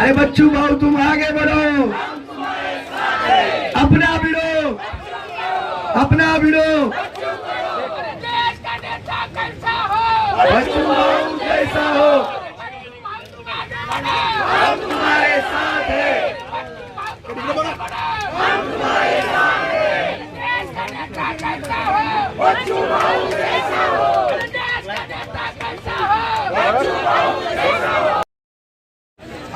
अरे बच्चू भाऊ तुम आगे बढ़ो। अपना भिड़ो। अपना भिड़ो। हो बच्चू भाऊ कैसा हो। हम तुम्हारे साथ है। का नेता कैसा हो। बच्चू भाऊ कैसा हो देश का नेता कैसा हो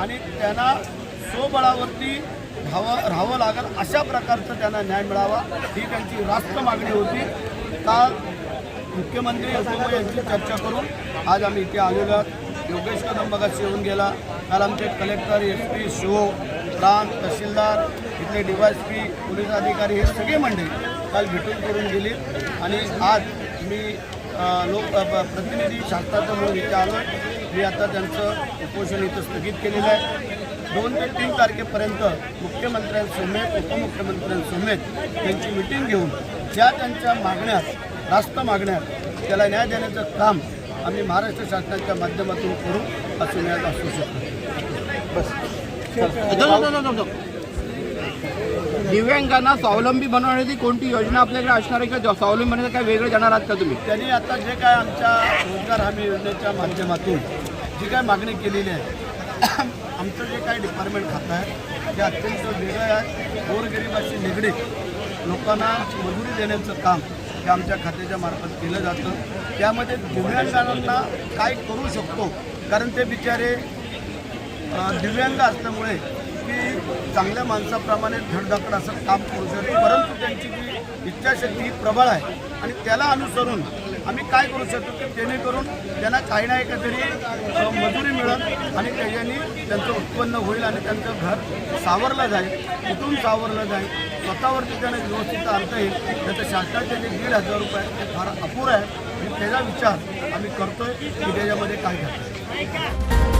आणि त्यांना स्वबळावरती राहावं राहावं लागेल अशा प्रकारचं त्यांना न्याय मिळावा ही त्यांची रास्त मागणी होती. काल मुख्यमंत्री असोमो यांची चर्चा करून आज आम्ही इथे आलेलो आहोत. योगेश कदम बघाशी येऊन गेला. काल आमचे कलेक्टर एस पी शिव प्रांत तहसीलदार इथले डी पी पोलीस अधिकारी हे सगळे मंडळी काल भेटून करून गेली. आणि आज मी लोक प्रतिनिधी शासनाचं म्हणून इथे आलो. मी आता त्यांचं उपोषण इथं स्थगित केलेलं आहे. दोन ते तीन तारखेपर्यंत मुख्यमंत्र्यांसमेत उपमुख्यमंत्र्यांसमेत त्यांची मिटिंग घेऊन ज्या त्यांच्या मागण्या रास्त मागण्या त्याला न्याय देण्याचं काम आम्ही महाराष्ट्र शासनाच्या माध्यमातून करू असं न्याय असू शकतो. दिव्यांगांना स्वावलंबी बनवण्याची कोणती योजना आपल्याकडे असणार आहे का स्वावलंबी बनवण्याचं काय वेगळं जाणार आहात का तुम्ही? त्यांनी आता जे काय आमच्या रोजगार हमी योजनेच्या माध्यमातून जी काय मागणी केलेली आहे आमचं जे काय डिपार्टमेंट खातं आहे ते अत्यंत वेगळं आहे. गोरगरिबाशी निगडीत लोकांना मजुरी देण्याचं काम हे आमच्या खात्याच्या मार्फत केलं जातं. त्यामध्ये दिव्यांगांना काय करू शकतो? कारण ते बिचारे दिव्यांग असल्यामुळे की चांगल्या माणसाप्रमाणे धडधाकड असं काम करू शकतो. परंतु त्यांची जी इच्छाशक्ती ही प्रबळ आहे. आणि त्याला अनुसरून आम्ही काय करू शकतो की जेणेकरून त्यांना काही ना काहीतरी मजुरी मिळेल आणि त्याच्याने त्यांचं उत्पन्न होईल आणि त्यांचं घर सावरलं जाईल. कुठून सावरलं जाईल. स्वतःवरती त्यांना व्यवस्थित आणता येईल. त्याचं शासनाचे जे दीड हजार रुपये ते फार अपुरं आहे. आणि त्याचा विचार आम्ही करतोय की त्याच्यामध्ये काय करतो